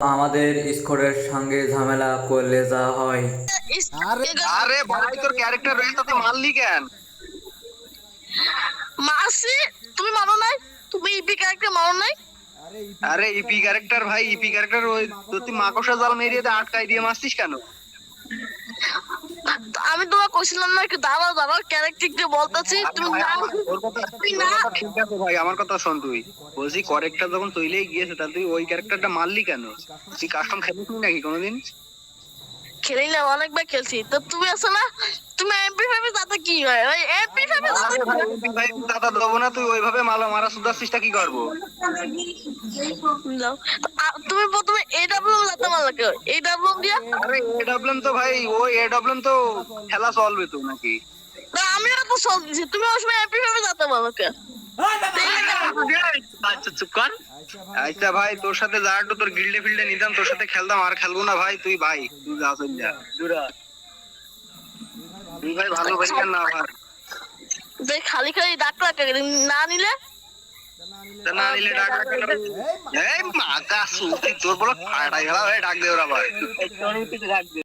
আমাদের স্কোরের সঙ্গে ঝামেলা করলে যা হয়। আরে ভাই তোর ক্যারেক্টার রয়েছে তুই মারলি কেন? মাসি তুমি মানো নাই? তুমি ইপি ক্যারেক্টার মানো নাই? আরে ইপি ক্যারেক্টার ভাই ইপি ক্যারেক্টার ওই তুই মাকড়সা জাল মেরিয়ে দে আটকাই দিয়ে মারছিস কেন? আমি কইছিলাম না একটু দাঁড়াও দাঁড়াও ক্যারেক্টারকে বলতাছি তুমি না কথা- তুই না। ঠিক আছে ভাই আমার কথা শোন তুই। বলছি ক্যারেক্টার যখন তৈলেই গিয়েছে তাহলে তুই ওই ক্যারেক্টারটা মারলি কেন? তুই কাস্টম খেলিস নাকি কোনোদিন? খেলি না অনেকবার খেলছি। তো তুমি আছো না? তুমি এমপি ফাইভে যাতে কি হয়? দাদা দেবো না তুই ওইভাবে মালা মারা কি করব তুমি প্রথমে কেউ এডাব্লিউ দিয়া আরে এ তো ভাই। ওই এ তো খেলা তো নাকি না আমিও তো সব দিছি তুমি সময় কেউ আচ্ছা আচ্ছা ভাই তোর সাথে যা একটু তোর গিল্ডে ফিল্ডে নিতাম তোর সাথে খেলতাম আর খেলব না ভাই। তুই ভাই তুই যা। চল যা তুই ভাই ভালো ভাই না ভাই দেখ খালি খালি ডাক্তার না নিলে? না নিলে ডাক এই মা কাসু তোর বড় ফাটাই গেল ডাক দে ওরা ভাই